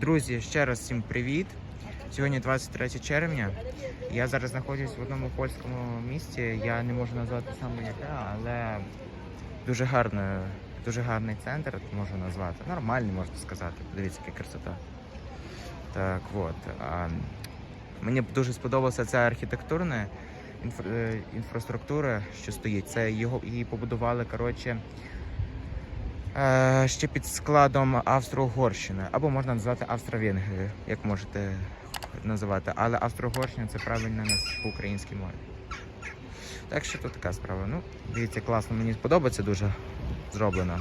Друзі, ще раз всім привіт. Сьогодні 23 червня. Я зараз знаходжусь в одному польському місті. Я не можу назвати саме яке, але дуже гарне, дуже гарний центр можу назвати. Нормальний можна сказати. Подивіться, яка красота. Так от. А, мені дуже сподобалася ця архітектурна інфра- е, інфраструктура, що стоїть. Це його її побудували, коротше. Е, ще під складом Австро-Угорщини, або можна назвати Австро-Венгрію, як можете називати. Але Австро-Угорщина це правильно по українській мові. Так що тут така справа. Ну, дивіться, класно, мені подобається дуже зроблено.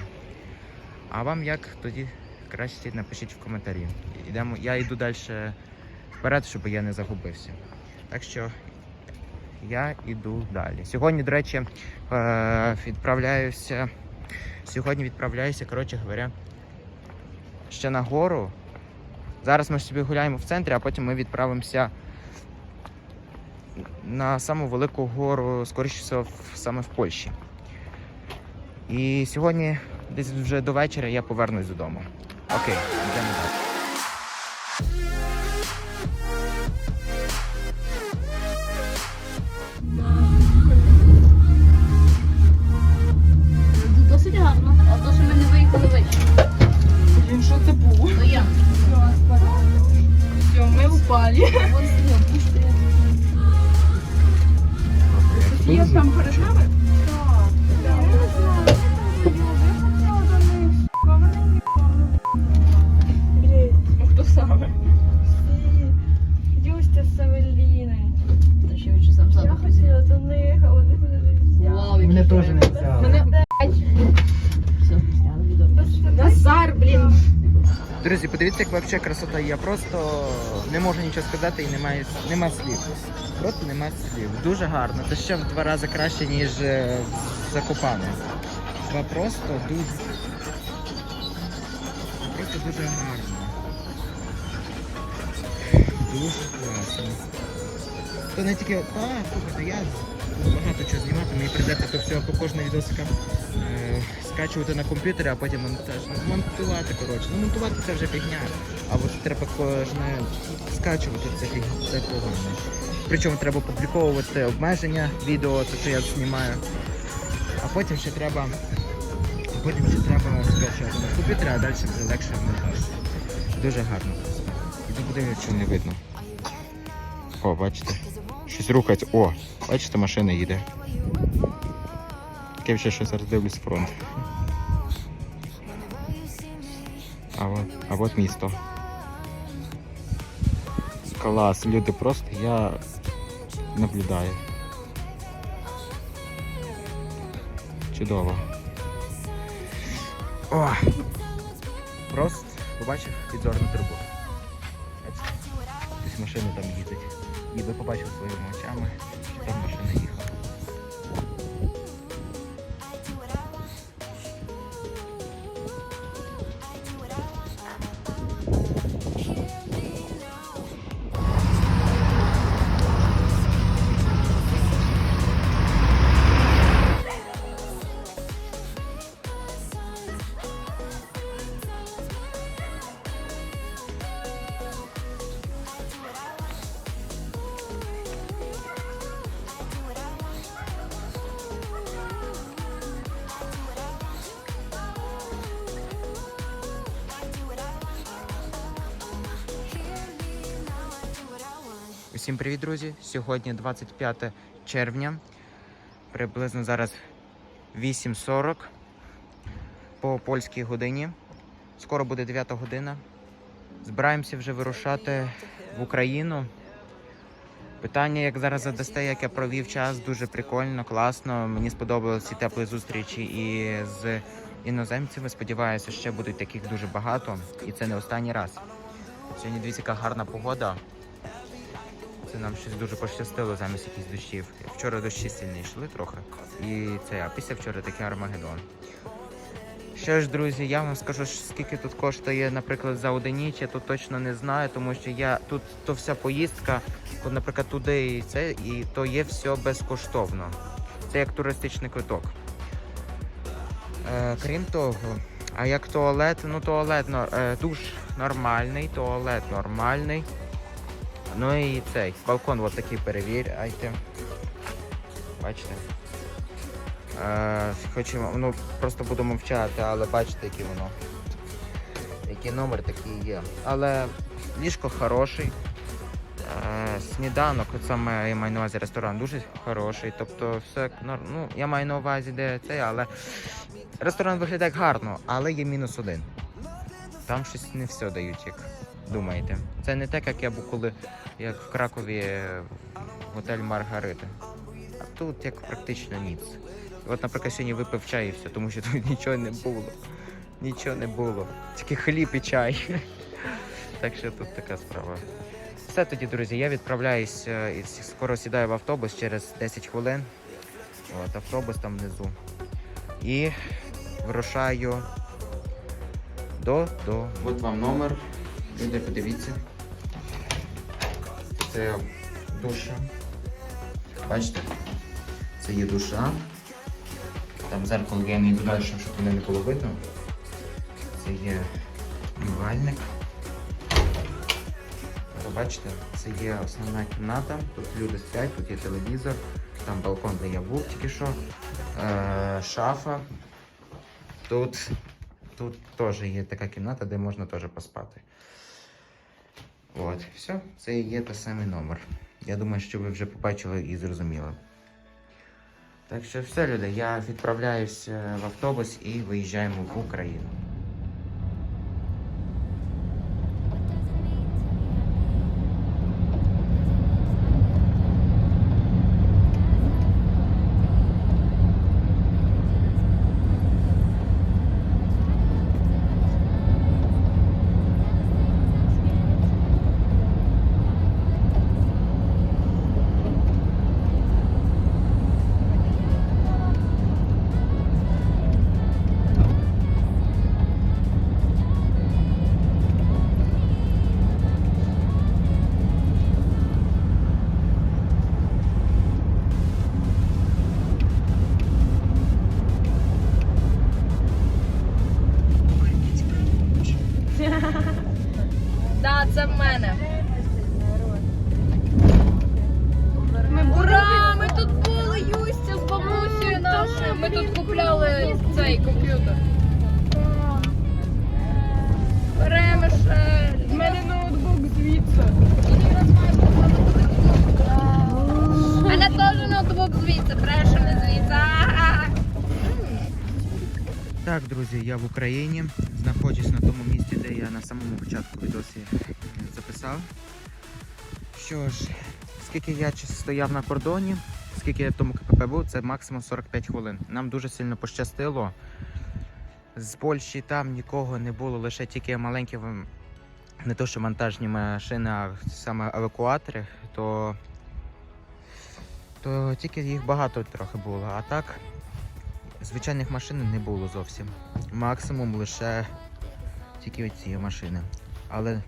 А вам як тоді краще напишіть в коментарі. Йдемо, я йду далі вперед, щоб я не загубився. Так що я йду далі. Сьогодні, до речі, е, відправляюся. Сьогодні відправляюся, коротше говоря, ще на гору. Зараз ми собі гуляємо в центрі, а потім ми відправимося на саму велику гору, скоріше всього, саме в Польщі. І сьогодні, десь вже до вечора, я повернусь додому. Окей, йдемо далі. Тут досить гарно. А то, що ми не виїхали ввечері. Блін, що це було? То я. Все, ми упали. Є там перед нами? Хто саме? Юстя з Савеліни. Я хотіла до них, а вони мене не взяли. Вау, які Мене теж не прикольні. взяли. Мене Все, зняли відео. Назар, блін. Друзі, подивіться, як взагалі красота. Я просто не можу нічого сказати і немає, нема слів. Просто нема слів. Дуже гарно. Це ще в два рази краще, ніж е, в Закопане. Це просто дуже. Просто дуже гарно. Дуже класно. То не тільки. А, слухайте, я багато чого знімати, мені прийдеться то все по кожному відосика е, скачувати на комп'ютері, а потім монтаж. ну, монтувати, коротше. Ну монтувати це вже фігня. А от треба кожне скачувати це фігня, це погано. Причому треба публіковувати обмеження відео, це що я знімаю. А потім ще треба. Потім ще треба скачувати на комп'ютері, а далі вже легше монтаж. Дуже гарно. Іду подивлюсь, що не видно. О, бачите? Щось рухається. О, бачите, машина їде. Таке ще щось зараз фронт. А от, а от місто. Клас, люди просто я наблюдаю. Чудово. О! Просто побачив підзорну трубу. Десь машини там їздять. Ніби побачив своїми очами, Усім привіт, друзі! Сьогодні 25 червня. Приблизно зараз 8.40 по польській годині. Скоро буде 9 година. Збираємося вже вирушати в Україну. Питання, як зараз задасте, як я провів час, дуже прикольно, класно. Мені сподобалися теплі зустрічі і з іноземцями. Сподіваюся, ще будуть таких дуже багато. І це не останній раз. Сьогодні дивіться, яка гарна погода. Це нам щось дуже пощастило замість якихось дощів. Вчора дощі сильні йшли трохи. І це, а після вчора такий Армагеддон. Що ж, друзі, я вам скажу, скільки тут коштує, наприклад, за одиніч, я тут точно не знаю, тому що я тут то вся поїздка, наприклад, туди і це, і то є все безкоштовно. Це як туристичний квиток. Е, крім того, А як туалет, ну туалет нор- е, душ нормальний, туалет нормальний. Ну і цей балкон от такий перевіряйте. Бачите? Е, хочемо, ну просто буду мовчати, але бачите, який воно. Який номер такий є. Але ліжко хороший. Е, сніданок, саме я маю на увазі ресторан, дуже хороший. Тобто, все ну, я маю на увазі, де це, але ресторан виглядає гарно, але є мінус один. Там щось не все дають, як думаєте. Це не так, як я був коли як в Кракові е, готель Маргарита. А тут як практично ніц. От, наприклад, сьогодні випив чай і все, тому що тут нічого не було. Нічого не було. Тільки хліб і чай. Так що тут така справа. Все тоді, друзі, я відправляюсь е, і скоро сідаю в автобус через 10 хвилин. От, автобус там внизу. І вирушаю додому. От вам номер. Люди, подивіться. Це душа. Бачите? Це є душа. Там зеркало я не йду далі, щоб мене не було видно. Це є умивальник. Бачите, це є основна кімната. Тут люди сплять, тут є телевізор, там балкон, де я був тільки що. Е, шафа. Тут, тут теж є така кімната, де можна теж поспати. От, все, це і є той самий номер. Я думаю, що ви вже побачили і зрозуміли. Так що все, люди, я відправляюсь е, в автобус і виїжджаємо в Україну. Ми тут купляли цей комп'ютер. Перемишель. В мене ноутбук звідси. У мене теж ноутбук звідси, бреше не звідси. Так, друзі, я в Україні. Знаходжусь на тому місці, де я на самому початку відосі записав. Що ж, скільки я стояв на кордоні, скільки я в тому КПП був, це максимум 45 хвилин. Нам дуже сильно пощастило. З Польщі там нікого не було, лише тільки маленькі не то, що вантажні машини, а саме евакуатори, то, то тільки їх багато трохи було. А так, звичайних машин не було зовсім. Максимум лише тільки оці машини. Але,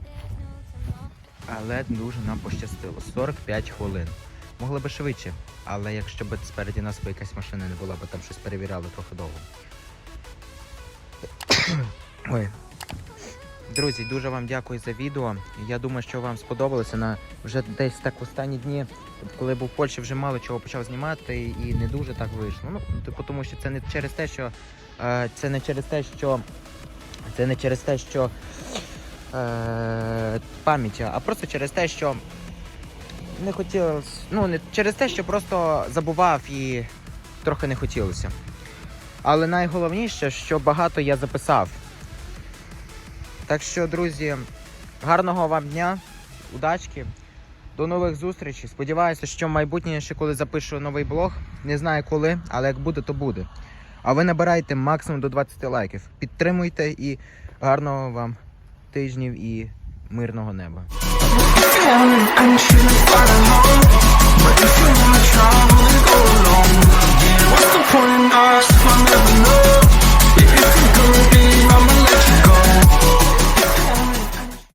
але дуже нам пощастило. 45 хвилин. Могли би швидше, але якщо б спереді нас би якась машина не була, бо там щось перевіряли трохи довго. Ой. Друзі, дуже вам дякую за відео. Я думаю, що вам сподобалося. На вже десь так в останні дні, коли був в Польщі, вже мало чого почав знімати і не дуже так вийшло. Ну, типу, тому що це не через те, що е, це не через те, що це не через те, що е, пам'ять, а просто через те, що не хотілося. Ну, не через те, що просто забував і трохи не хотілося. Але найголовніше, що багато я записав. Так що, друзі, гарного вам дня, удачки, до нових зустрічей. Сподіваюся, що в майбутнє ще коли запишу новий блог. Не знаю коли, але як буде, то буде. А ви набирайте максимум до 20 лайків. Підтримуйте і гарного вам тижнів і мирного неба. telling untruths by the home But if you wanna travel and go alone Then what's the point in us if I never know? If you're good, babe, I'ma let you go